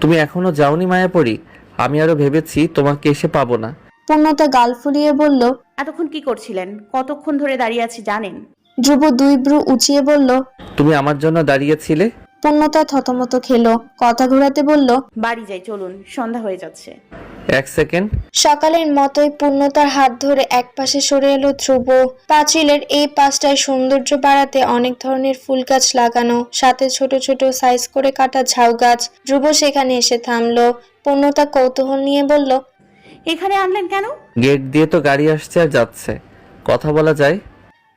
তুমি এখনও যাওনি মায়াপরি? আমি আরও ভেবেছি তোমাকে এসে পাবো না। পূর্ণতা গাল ফুলিয়ে বলল এতক্ষণ কি করছিলেন? কতক্ষণ ধরে দাঁড়িয়ে আছি জানেন। ধ্রুব দুই ব্রু উঁচিয়ে বলল তুমি আমার জন্য দাঁড়িয়েছিলে? পূর্ণতা থতমত খেলো কথা ঘোরাতে বলল বাড়ি যাই চলুন সন্ধ্যা হয়ে যাচ্ছে। এক সেকেন্ড। সকালের মতোই পূর্ণতার হাত ধরে একপাশে সরে এলো ধ্রুব। পাঁচিলের এই পাশটায় সৌন্দর্য বাড়াতে অনেক ধরনের ফুল গাছ লাগানো সাথে ছোট ছোট সাইজ করে কাটা ঝাউ গাছ। ধ্রুব সেখানে এসে থামলো। পূর্ণতা কৌতূহল নিয়ে বলল এখানে আনলেন কেন? গেট দিয়ে তো গাড়ি আসছে আর যাচ্ছে। কথা বলা যায়।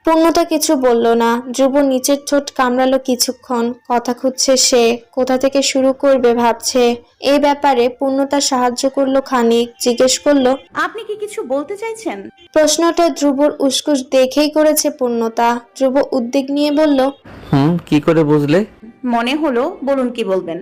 পূর্ণতা কিছু বলল না। ধ্রুব নিচের ঠোঁট কামড়ালো কিছুক্ষণ। কথা খুঁজছে সে। কোথা থেকে শুরু করবে ভাবছে। এই ব্যাপারে পূর্ণতা সাহায্য করল খানিক। জিজ্ঞেস করল আপনি কি কিছু বলতে চাইছেন? প্রশ্নটা ধ্রুবর উস্কুস দেখেই করেছে পূর্ণতা। ধ্রুব উদ্বেগ নিয়ে বলল হুম কি করে বুঝলে? মনে হলো বলুন কি বলবেন।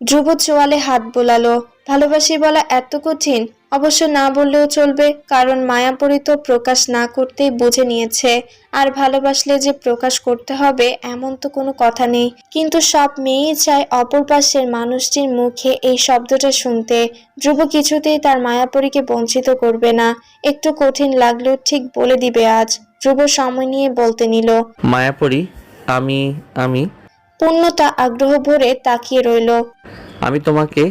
ধ্রুব চোয়ালে হাত বোলালো। ভালোবাসি বলা এত কঠিন অবশ্য না বললেও চলবে কারণ মায়াপরি তো প্রকাশ না করতেই বুঝে নিয়েছে। আর ভালোবাসলে যে প্রকাশ করতে হবে এমন তো কোনো কথা নেই। কিন্তু সব মেয়েই চায় অপর পাশের মানুষটির মুখে এই শব্দটা শুনতে। ধ্রুব কিছুতেই তার মায়াপরীকে বঞ্চিত করবে না। একটু কঠিন লাগলেও ঠিক বলে দিবে আজ। ধ্রুব সময় নিয়ে বলতে নিল মায়াপরি আমি আমি পূর্ণতা আগ্রহ ভরে তাকিয়ে রইল। আমি তোমাকে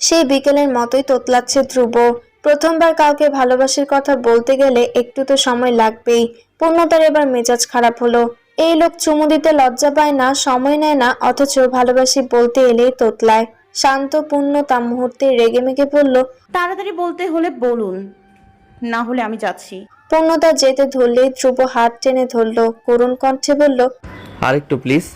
সেই বিকেলের মতোই তোতলাচ্ছে ধ্রুব। প্রথমবার কাউকে ভালোবাসার কথা বলতে গেলে একটু তো সময় লাগবেই। পূর্ণতার এবার মেজাজ খারাপ হলো। এই লোক চুমু দিতে লজ্জা পায় না সময় নেয় না অথচ ভালোবাসি বলতে এলেই তোতলায়। শান্ত পূর্ণতা মুহূর্তে রেগে মেগে বলল তাড়াতাড়ি বলতে হলে বলুন না হলে আমি যাচ্ছি। পূর্ণতা যেতে ধরলেই ধ্রুব হাত টেনে ধরলো করুণ কণ্ঠে বলল আরেকটু প্লিজ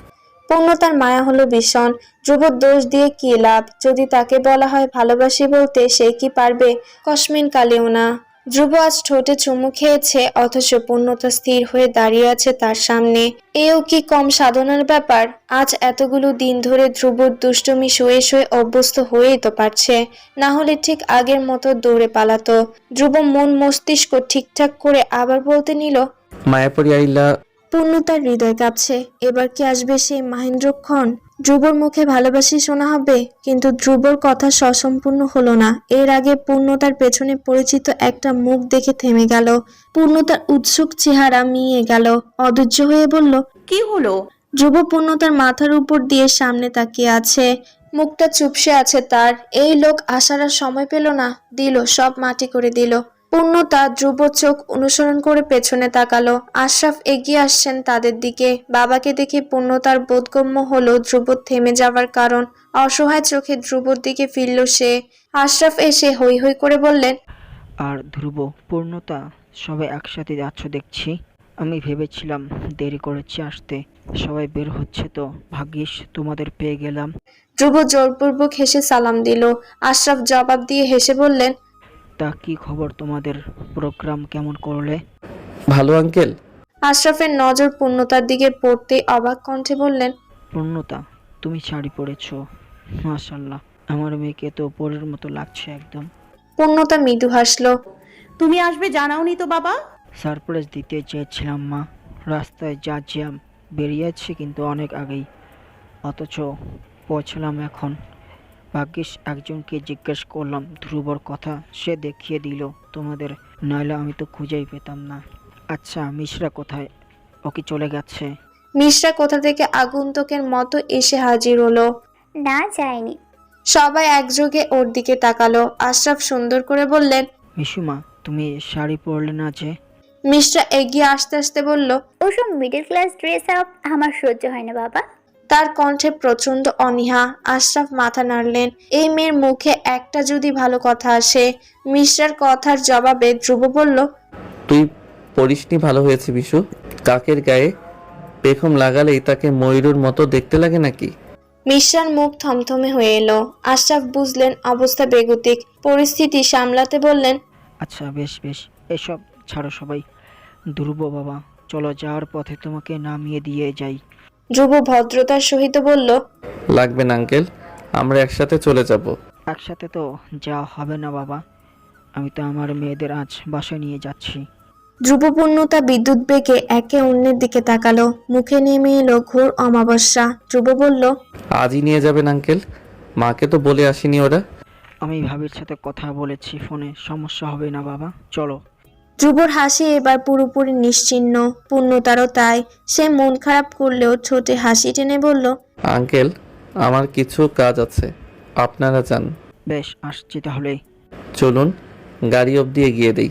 পূর্ণতার মায়া হলো ভীষণ। ধ্রুবর দোষ দিয়ে কি লাভ? যদি তাকে বলা হয় ভালোবাসি বলতে সে কি পারবে? কসমিন কালেও না ধ্রুব আজ ঠোঁটে চুমু খেয়েছে, অথচ পূর্ণতা স্থির হয়ে দাঁড়িয়ে আছে তার সামনে। এও কি কম সাধনার ব্যাপার? আজ এতগুলো দিন ধরে ধ্রুবর দুষ্টমি শুয়ে শুয়ে অভ্যস্ত হয়েই তো পারছে। না হলে ঠিক আগের মতো দৌড়ে পালাতো। ধ্রুব মন মস্তিষ্ক ঠিকঠাক করে আবার বলতে নিল, মায়াপরি আইলা পূর্ণতার হৃদয় কাঁপছে। এবার কি আসবে সেই মহেন্দ্রক্ষণ? ধ্রুবর মুখে ভালোবাসি শোনা হবে কিন্তু ধ্রুবর কথা সসম্পূর্ণ হলো না। এর আগে পূর্ণতার পেছনে পরিচিত একটা মুখ দেখে থেমে গেল। পূর্ণতার উৎসুক চেহারা মিয়ে গেল। অধৈর্য হয়ে বলল কি হলো? ধ্রুব পূর্ণতার মাথার উপর দিয়ে সামনে তাকিয়ে আছে। মুখটা চুপসে আছে তার। এই লোক আসার সময় পেল না। দিল সব মাটি করে দিল। পূর্ণতা ধ্রুব চোখ অনুসরণ করে পেছনে তাকালো। আশরাফ এগিয়ে আসছেন তাদের দিকে। বাবাকে দেখে পূর্ণতার বোধগম্য হলো ধ্রুব থেমে যাওয়ার কারণ। অসহায় চোখে ধ্রুবর দিকে ফিরল সে। আশরাফ এসে হই হই করে বললেন আর ধ্রুব পূর্ণতা সবাই একসাথে যাচ্ছ দেখছি। আমি ভেবেছিলাম দেরি করেছি আসতে। সবাই বের হচ্ছে তো ভাগ্যিস তোমাদের পেয়ে গেলাম। ধ্রুব জোরপূর্বক হেসে সালাম দিল। আশরাফ জবাব দিয়ে হেসে বললেন তা কি খবর তোমাদের প্রোগ্রাম কেমন করলে? ভালো আঙ্কেল আশরাফের নজর পূর্ণতার দিকে পড়তেই অবাক কণ্ঠে বললেন পূর্ণতা তুমি শাড়ি পরেছো। মাশাল্লাহ আমার মেয়েকে তো পরের মতো লাগছে একদম। পূর্ণতা মৃদু হাসলো তুমি আসবে জানাওনি তো বাবা। সারপ্রাইজ দিতে চেয়েছিলাম মা রাস্তায় যা জ্যাম বেরিয়েছি কিন্তু অনেক আগেই। অথচ পৌঁছলাম এখন। ভাগ্যিস একজনকে জিজ্ঞেস করলাম ধ্রুবর কথা সে দেখিয়ে দিল তোমাদের নইলে আমি তো খুঁজেই পেতাম না। আচ্ছা মিশরা কোথায়? ও কি চলে গেছে? মিশরা কোথা থেকে আগন্তুকের মতো এসে হাজির হলো? না যায়নি। সবাই একযোগে ওর দিকে তাকালো। আশরাফ সুন্দর করে বললেন মিশুমা তুমি শাড়ি পরলে না যে? মিশরা এগিয়ে আসতে আসতে বলল ওসব মিডল ক্লাস ড্রেস আপ আমার সহ্য হয় না বাবা। তার কণ্ঠে প্রচণ্ড অনীহা আশরাফ মাথা নাড়লেন। এই মেয়ের মুখে একটা যদি ভালো কথা আসে? মিশ্রার কথার জবাবে ধ্রুব বলল তুই পড়িসনি ভালো হয়েছে বিশু? কাকের গায়ে পেখম লাগালেই তাকে ময়ূরের মতো দেখতে লাগে নাকি? মিশ্রার মুখ থমথমে হয়ে এলো। আশরাফ বুঝলেন অবস্থা বেগতিক। পরিস্থিতি সামলাতে বললেন আচ্ছা বেশ বেশ। এসব ছাড়ো সবাই। ধ্রুব বাবা চলো যাওয়ার পথে তোমাকে নামিয়ে দিয়ে যাই। ধ্রুব ভদ্রতার সহিত বলল লাগবে না আঙ্কেল। আমরা একসাথে চলে যাব। একসাথে তো যাওয়া হবে না বাবা। আমি তো আমার মেয়েদের আজ বাসায় নিয়ে যাচ্ছি। ধ্রুবপূর্ণতা বিদ্যুৎ বেগে একে অন্যের দিকে তাকালো। মুখে নেমে এলো ঘোর অমাবস্যা। ধ্রুব বলল আজই নিয়ে যাবেন আঙ্কেল। মাকে তো বলে আসেনি ওরা? আমি ভাবির সাথে কথা বলেছি ফোনে। সমস্যা হবে না বাবা। চলো। ধ্রুবর হাসি এবার পুরোপুরি নিশ্চিহ্ন পূর্ণতারও তাই। সে মন খারাপ করলেও ছোটে হাসি টেনে বলল আঙ্কেল আমার কিছু কাজ আছে। আপনারা যান। বেশ আসছি তাহলে। চলুন গাড়ি অবধি এগিয়ে দেই।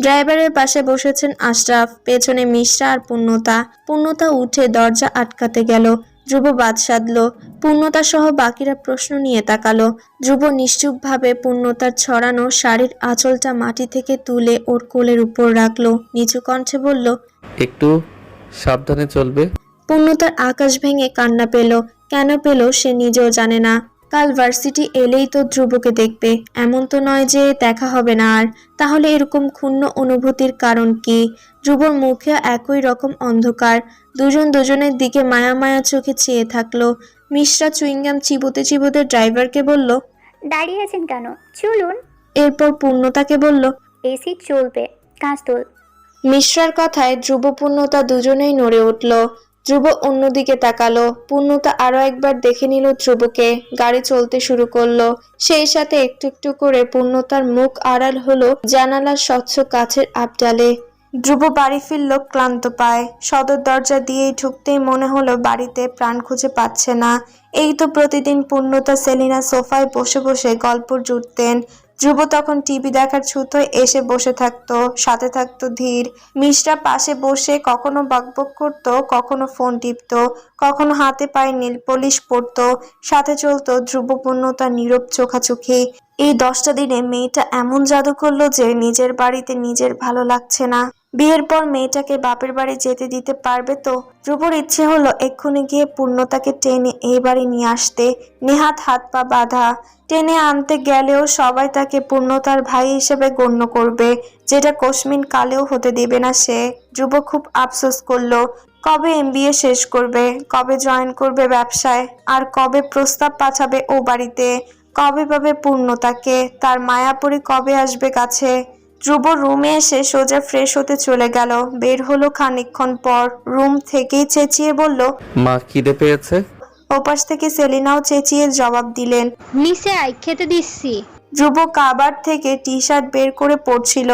ড্রাইভারের পাশে বসেছেন আশরাফ পেছনে মিশ্রা আর পূর্ণতা। পূর্ণতা উঠে দরজা আটকাতে গেল। ধ্রুব বাদ সাধল। পূর্ণতা সহ বাকিরা প্রশ্ন নিয়ে তাকালো। ধ্রুব নিশ্চুপভাবে পূর্ণতার ছড়ানো শাড়ির আঁচলটা মাটি থেকে তুলে ওর কোলের উপর রাখল। নিচু কণ্ঠে বলল একটু সাবধানে চলবে? পূর্ণতার আকাশ ভেঙে কান্না পেল। কেন পেল সে নিজেও জানে না। কাল ভার্সিটি এলেই তো ধ্রুবকে দেখবে। এমন তো নয় যে দেখা হবে না আর। তাহলে এরকম ক্ষুণ্ণ অনুভূতির কারণ কি? ধ্রুবর মুখে একই রকম অন্ধকার। দুজন দুজনের দিকে মায়া মায়া চোখে চেয়ে থাকল। মিশ্রা চুইংগাম চিবোতে চিবোতে ড্রাইভারকে বলল দাঁড়িয়ে আছেন কেন? চলুন। এরপর পূর্ণতাকে বলল এসি চলবে। কাজ তোল। মিশ্রার কথায় ধ্রুব পূর্ণতা দুজনেই নড়ে উঠল। ধ্রুব অন্যদিকে তাকালো। পূর্ণতা আরও একবার দেখে নিল ধ্রুবকে। গাড়ি চলতে শুরু করল। সেই সাথে একটু একটু করে পূর্ণতার মুখ আড়াল হলো জানালার স্বচ্ছ কাছের আবডালে। ধ্রুব বাড়ি ফিরল ক্লান্ত পায়। সদর দরজা দিয়েই ঢুকতেই মনে হলো বাড়িতে প্রাণ খুঁজে পাচ্ছে না। এই তো প্রতিদিন পূর্ণতা, সেলিনা সোফায় বসে বসে গল্প জুটতেন। ধ্রুব তখন টিভি দেখার ছুতোয় এসে বসে থাকতো, সাথে থাকতো ধীর। মিশরা পাশে বসে কখনো বকবক করতো, কখনো ফোন টিপত, কখনো হাতে পায়ে নীল পলিশ পরতো, সাথে চলতো ধ্রুবপূর্ণতা নীরব চোখাচোখি। এই দশটা দিনে মেয়েটা এমন জাদু করল যে নিজের বাড়িতে নিজের ভালো লাগছে না। বিয়ের পর মেয়েটাকে বাপের বাড়ি যেতে দিতে পারবে তো? ধ্রুবর ইচ্ছে হলো এক্ষুনি গিয়ে পূর্ণতাকে টেনে এই বাড়ি নিয়ে আসতে। নেহাত হাত পা বাঁধা। টেনে আনতে গেলেও সবাই তাকে পূর্ণতার ভাই হিসেবে গণ্য করবে। যেটা কসমিন কালেও হতে দেবে না সে। ধ্রুব খুব আফসোস করল। কবে এমবিএ শেষ করবে? কবে জয়েন করবে ব্যবসায়? আর কবে প্রস্তাব পাঠাবে ও বাড়িতে? কবে পাবে পূর্ণতাকে? তার মায়াপুরি কবে আসবে কাছে ধ্রুব রুমে এসে সোজা ফ্রেশ হতে চলে গেল। বের হলো খানিকক্ষণ পর। রুম থেকেই চেঁচিয়ে বলল মা খিদে পেয়েছে? ওপাশ থেকে সেলিনাও চেঁচিয়ে জবাব দিলেন নিচে আয় খেতে দিচ্ছি। ধ্রুব কাবার থেকে টি শার্ট বের করে পড়ছিল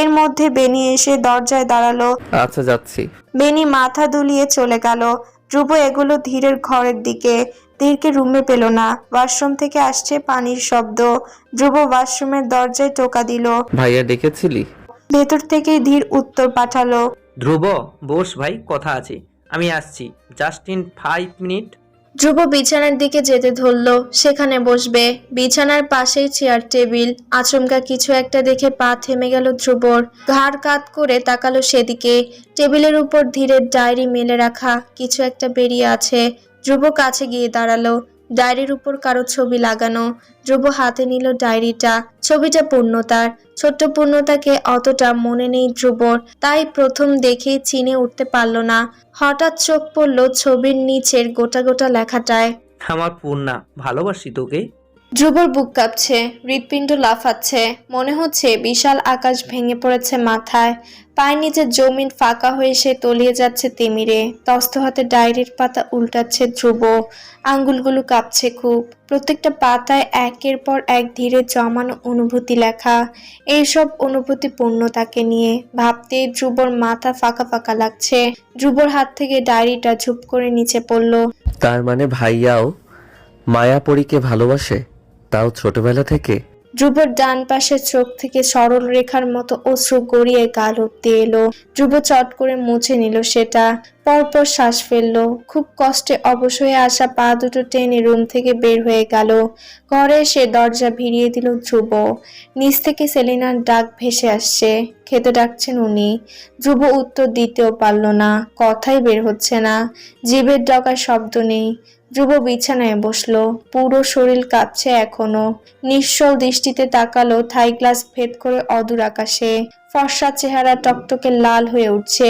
এর মধ্যে বেনি এসে দরজায় দাঁড়াল। আচ্ছা যাচ্ছি। বেনি মাথা দুলিয়ে চলে গেল। ধ্রুব এগুলো ধীরের ঘরের দিকে। ধীরকে রুমে পেল না। ওয়াশরুম থেকে আসছে পানির শব্দ। ধ্রুব ওয়াশরুমের দরজায় টোকা দিল। ভাইয়া ডেকেছিলি ভেতর থেকেই ধীর উত্তর পাঠালো। ধ্রুব বস ভাই কথা আছে। আমি আসছি। Just in five minute. Dhruba বিছানার দিকে যেতে ধরল। সেখানে বসবে। বিছানার পাশেই চেয়ার টেবিল। আচমকা কিছু একটা দেখে পা থেমে গেল ধ্রুবর। ঘাড় কাত করে তাকালো সেদিকে। টেবিলের উপর ধীরের ডায়েরি মেলে রাখা। কিছু একটা বেরিয়ে আছে। ধ্রুব কাছে গিয়ে দাঁড়াল। ডায়েরির উপর কারও ছবি লাগানো। ধ্রুব হাতে নিল ডায়েরিটা। ছবিটা পূর্ণতার। ছোট্ট পূর্ণতাকে অতটা মনে নেই ধ্রুবর। তাই প্রথম দেখেই চিনে উঠতে পারল না। হঠাৎ চোখ পড়ল ছবির নিচের গোটা গোটা লেখাটায়। আমার পূর্ণা, ভালোবাসি তোকে। ধ্রুবর বুক কাঁপছে, হৃৎপিণ্ড লাফাচ্ছে, মনে হচ্ছে বিশাল আকাশ ভেঙে পড়েছে মাথায়। পায়ের নিচে জমিন ফাঁকা হয়ে সে তলিয়ে যাচ্ছে তিমিরে। তস্ত হাতে ডায়েরির পাতা উল্টাচ্ছে ধ্রুব। আঙ্গুলগুলো কাঁপছে খুব। প্রত্যেকটা পাতায় একের পর এক ধীরে জমানো অনুভূতি লেখা। এইসব অনুভূতি পূর্ণতাকে নিয়ে। ভাবতে ধ্রুবর মাথা ফাঁকা ফাঁকা লাগছে। ধ্রুবর হাত থেকে ডায়েরিটা ঝুপ করে নিচে পড়ল। তার মানে ভাইয়াও মায়াপরীকে ভালোবাসে? তাও ছোটবেলা থেকে? যুবর ডান পাশের চোখ থেকে সরল রেখার মতো অশ্রু গড়িয়ে গাল উঠতে এলো। যুব চট করে মুছে নিল সেটা। পরপর শ্বাস ফেলল। খুব কষ্টে অবশ হয়ে আসা পা দুটো টেনে রুম থেকে বের হয়ে গেল। ঘরে এসে দরজা ভিড়িয়ে দিল ধ্রুব। নিচ থেকে সেলিনার ডাক ভেসে আসছে। খেতে ডাকছেন উনি। ধ্রুব উত্তর দিতেও পারল না। কথাই বের হচ্ছে না। জীবের ডকার শব্দ নেই। ধ্রুব বিছানায় বসল। পুরো শরীর কাঁপছে এখনও। নিশ্চল দৃষ্টিতে তাকালো থাই গ্লাস ভেদ করে অদূর আকাশে। ফর্সা চেহারা টকটকে লাল হয়ে উঠছে।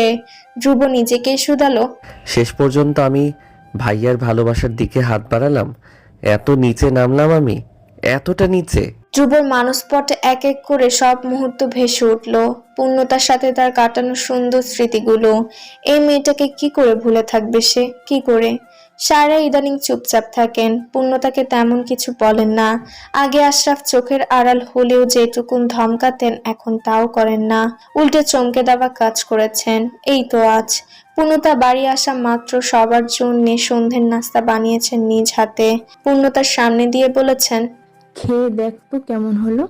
ধ্রুব নিজেকে শুধালো। শেষ পর্যন্ত আমি ভাইয়ার ভালোবাসার দিকে হাত বাড়ালাম। এত নিচে নামলাম আমি। এতটা নিচে। ধ্রুবর মানসপটে এক এক করে সব মুহূর্ত ভেসে উঠল। পূর্ণতার সাথে তার কাটানো সুন্দর স্মৃতিগুলো। এই মেয়েটাকে কি করে ভুলে থাকবে সে? কি করে? সায়রা ইদানিং চুপচাপ থাকেন। পূর্ণতাকে তেমন কিছু বলেন না। আগে আশরাফ চোখের আড়াল হলেও যেটুকুন ধমকাতেন, এখন তাও করেন না। উল্টে চমকে দেওয়া কাজ করেছেন। এই তো আজ। পূর্ণতা বাড়ি আসা মাত্র সবার জন্য সন্ধ্যের নাস্তা বানিয়েছেন নিজ হাতে। পূর্ণতার সামনে দিয়ে বলেছেন, খেয়ে দেখ তো কেমন হলো।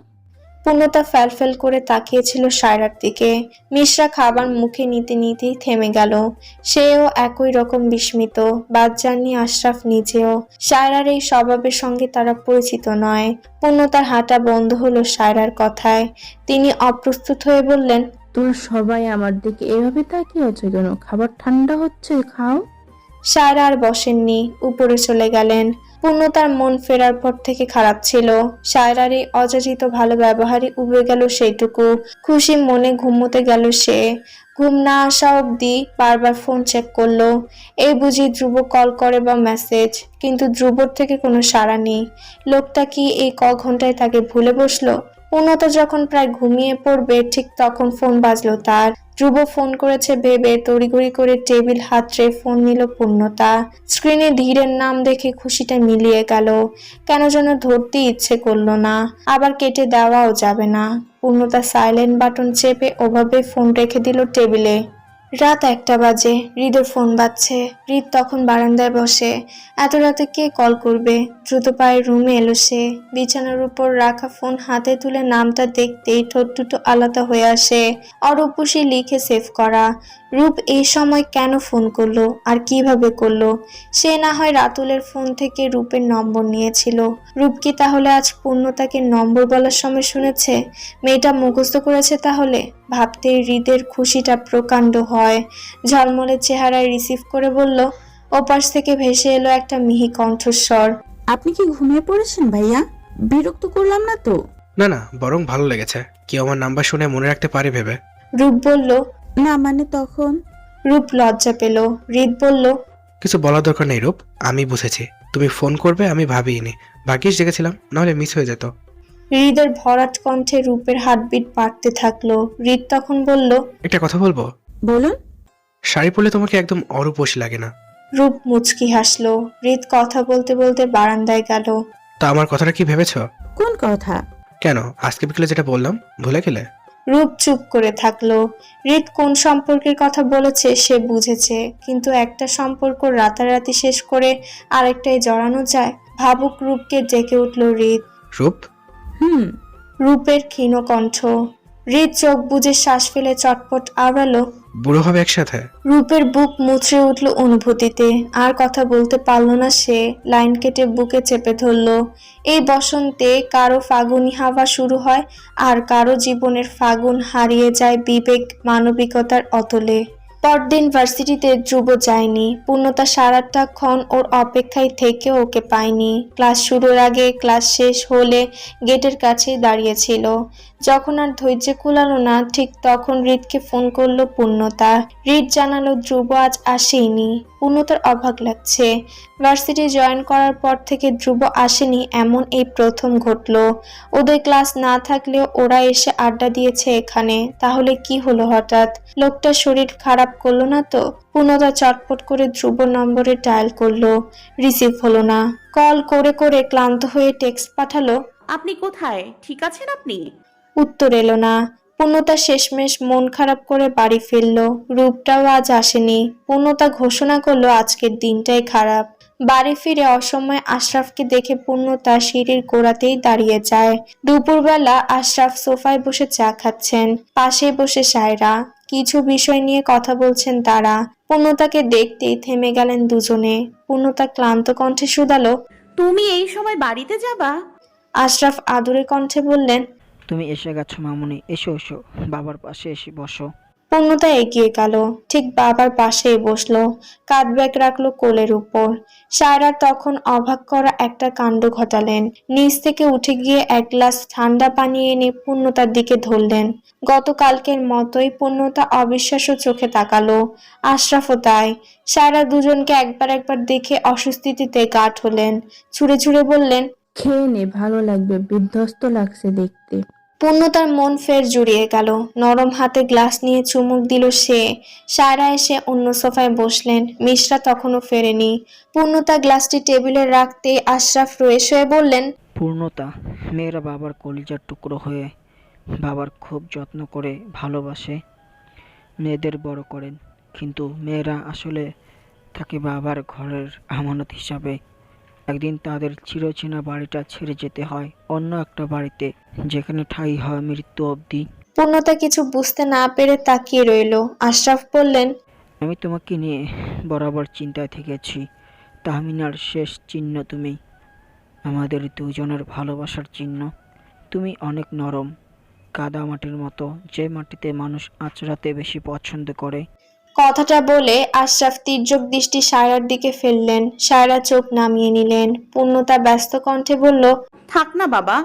পূর্ণতা ফ্যালফ্যাল করে তাকিয়েছিল সায়রার দিকে। মিশ্রা খাবার মুখে নিতে নিতেই থেমে গেল। সেও একই রকম বিস্মিত। বাদ যাননি আশরাফ নিজেও। সায়রার এই স্বভাবের সঙ্গে তারা পরিচিত নয়। পূর্ণতার হাঁটা বন্ধ হলো সায়রার কথায়। তিনি অপ্রস্তুত হয়ে বললেন তোরা সবাই আমার দিকে এভাবে তাকিয়ে আছো কেন? খাবার ঠান্ডা হচ্ছে, খাও। সায়রা আর বসেননি, উপরে চলে গেলেন। পূর্ণ তার মন ফেরার পর থেকে খারাপ ছিল। সায়রার এই অযাচিত ভালো ব্যবহারই উবে গেল সেইটুকু। খুশি মনে ঘুমোতে গেল সে। ঘুম না আসা অবধি বারবার ফোন চেক করল। এই বুঝি ধ্রুব কল করে বা মেসেজ কিন্তু ধ্রুবর থেকে কোনো সাড়া নেই। লোকটা কি এই ক ঘন্টায় তাকে ভুলে বসল? পূর্ণতা যখন প্রায় ঘুমিয়ে পড়বে, ঠিক তখন ফোন বাজলো তার। ধ্রুব ফোন করেছে ভেবে তড়িঘড়ি করে টেবিল হাতড়ে ফোন নিল পূর্ণতা। স্ক্রিনে ধীরের নাম দেখে খুশিটা মিলিয়ে গেল। কেন যেন ধরতে ইচ্ছে করল না। আবার কেটে দেওয়াও যাবে না। পূর্ণতা সাইলেন্ট বাটন চেপে ওভাবে ফোন রেখে দিল টেবিলে। রাত একটা বাজে হৃদের ফোন বাজছে, হৃদ তখন বারান্দায় বসে। এত রাতে কে কল করবে? দ্রুত পায়ে রুমে এলো সে। বিছানার উপর রাখা ফোন হাতে তুলে নামটা দেখতেই ঠোঁট দুটো আলাদা হয়ে আসে। অরূপসী লিখে সেভ করা। রূপ এই সময় কেন ফোন করল? আর কীভাবে করল? সে না হয় রাতুলের ফোন থেকে রূপের নম্বর নিয়েছিল। রূপ কি তাহলে আজ পূর্ণতাকে নম্বর বলার সময় শুনেছে? মেয়েটা মুখস্থ করেছে তাহলে? ভাবতে হৃদের খুশিটা প্রকাণ্ড হয়। ঝলমলে চেহারায় রিসিভ করে বলল ওপাশ থেকে ভেসে এলো একটা মিহি কণ্ঠস্বর। আপনি কি ঘুমিয়ে পড়েছেন ভাইয়া? বিরক্ত করলাম না তো? না না বরং ভালো লেগেছে। কেউ আমার নাম্বার শুনে মনে রাখতে পারে ভেবে। রূপ বলল না মানে তখন? রূপ লজ্জা পেল। হৃদ বলল কিছু বলার দরকার নেই রূপ আমি বুঝেছি। তুমি ফোন করবে আমি ভাবিনি। ভাগ্যিস জেগেছিলাম নাহলে মিস হয়ে যেত। হৃদের ভরাট কণ্ঠে রূপের হার্টবিট বাড়তে থাকল। হৃদ তখন বলল একটা কথা বলব? বলুন। শাড়ি পরলে তোমাকে একদম অরূপসী লাগে না। রূপ মুচকি হাসলো। হৃদ কথা বলতে বলতে বারান্দায় গেল। তা আমার কথাটা কি ভেবেছো? কোন কথা? কেন? আজকে বিকেলে যেটা বললাম ভুলে গেলে? রূপ চুপ করে থাকল। রিত কোন সম্পর্কের কথা বলেছে সে বুঝেছে কিন্তু একটা সম্পর্ক রাতারাতি শেষ করে আরেকটাই জড়ানো যায় ভাবুক রূপকে ডেকে উঠল রিত। রূপ? হুম। রূপের ক্ষীণ কণ্ঠ। হৃদ চোখ বুঝে শ্বাস ফেলে চটপট আওড়ালো বুড়ো হবে একসাথে? রূপের বুক মুছে উঠল অনুভূতিতে। আর কথা বলতে পারল না সে। লাইন কেটে বুকে চেপে ধরল, এই বসন্তে কারও ফাগুনি হাওয়া শুরু হয়, আর কারও জীবনের ফাগুন হারিয়ে যায় বিবেক মানবিকতার অতলে। পরদিন ভার্সিটিতে ধ্রুব যায়নি। পূর্ণতা সারাটাক্ষণ ওর অপেক্ষায় থেকে ওকে পায়নি। ক্লাস শুরুর আগে ক্লাস শেষ হলে গেটের কাছেই দাঁড়িয়েছিল। যখন আর ধৈর্য কুলালো না, ঠিক তখন হৃদকে ফোন করল পূর্ণতা। হৃদ জানালো, ধ্রুব আজ আসেইনি। পূর্ণতার অবাক লাগছে। ভার্সিটি জয়েন করার পর থেকে ধ্রুব আসেনি এমন এই প্রথম ঘটলো। ওদের ক্লাস না থাকলেও ওরা এসে আড্ডা দিয়েছে এখানে। তাহলে কি হলো হঠাৎ? লোকটার শরীর খারাপ করল না তো? পুনদা চটপট করে ধ্রুব নম্বরে ডায়াল করল। রিসিভ হলো না। কল করে করে ক্লান্ত হয়ে টেক্সট পাঠালো। আপনি কোথায়? ঠিক আছেন আপনি? উত্তর এলো না। পূর্ণতা শেষমেশ মন খারাপ করে বাড়ি ফিরল। রূপটাও আজ আসেনি। পূর্ণতা ঘোষণা করল আজকের দিনটাই খারাপ। বাড়ি ফিরে অসময়ে আশরাফকে দেখে পূর্ণতা সিঁড়ির গোড়াতেই দাঁড়িয়ে যায়। দুপুরবেলা আশরাফ সোফায় বসে চা খাচ্ছেন পাশে বসে সায়রা। কিছু বিষয় নিয়ে কথা বলছেন তারা। পূর্ণতাকে দেখতেই থেমে গেলেন দুজনে। পূর্ণতা ক্লান্ত কণ্ঠে শুধালো তুমি এই সময় বাড়িতে যাবা? আশরাফ আদুরে কণ্ঠে বললেন তুমি এসে গেছো মামুনি এসো এসো বাবার পাশে এসে বসো। পূর্ণতা এগিয়ে গেল। ঠিক বাবার পাশেই বসল। কাঁধ ব্যাগ রাখল কোলের উপর। সায়রা তখন অবাক করা একটা কাণ্ড ঘটালেন। নিচ থেকে উঠে গিয়ে এক গ্লাস ঠান্ডা পানি এনে পূর্ণতার দিকে ধরলেন। গতকালকের মতোই পূর্ণতা অবিশ্বাস্য চোখে তাকালো। আশরাফও তাই। সায়রা দুজনকে একবার একবার দেখে অস্বস্তিতে গাঠ হলেন ছুড়ে ছুড়ে বললেন, খেয়ে নে, ভালো লাগবে, বিধ্বস্ত লাগছে দেখতে। পূর্ণতার মন ফের জুড়িয়ে গেল। নরম হাতে গ্লাস নিয়ে চুমুক দিল সে। সায়রা এসে অন্য সোফায় বসলেন। মিশ্রা তখনও ফেরেনি। পূর্ণতা গ্লাসটি টেবিলে রাখতে আশরাফ রয়ে শুয়ে বললেন, পূর্ণতা, মেয়েরা বাবার কলিজার টুকরো হয়ে বাবার খুব যত্ন করে ভালোবাসে, মেয়েদের বড় করেন। কিন্তু মেয়েরা আসলে তাকে বাবার ঘরের আমানত হিসাবে একদিন তাদের চিরচেনা বাড়িটা ছেড়ে যেতে হয় অন্য একটা বাড়িতে যেখানে ঠাই হয় মৃত্যু অবধি। পূর্ণতা কিছু বুঝতে না পেরে তাকিয়ে রইল। আশরাফ বললেন আমি তোমাকে নিয়ে বরাবর চিন্তায় থেকেছি। তাহমিনার শেষ চিহ্ন তুমি। আমাদের দুজনের ভালোবাসার চিহ্ন। তুমি অনেক নরম কাদা মাটির মতো। যে মাটিতে মানুষ আচড়াতে বেশি পছন্দ করে কথাটা বলে আশরাফ তীর্যক দৃষ্টি সায়রার দিকে ফেললেন। সায়রা চোখ নামিয়ে নিলেন। পূর্ণতা ব্যস্ত কণ্ঠে বলল, থাক না বাবা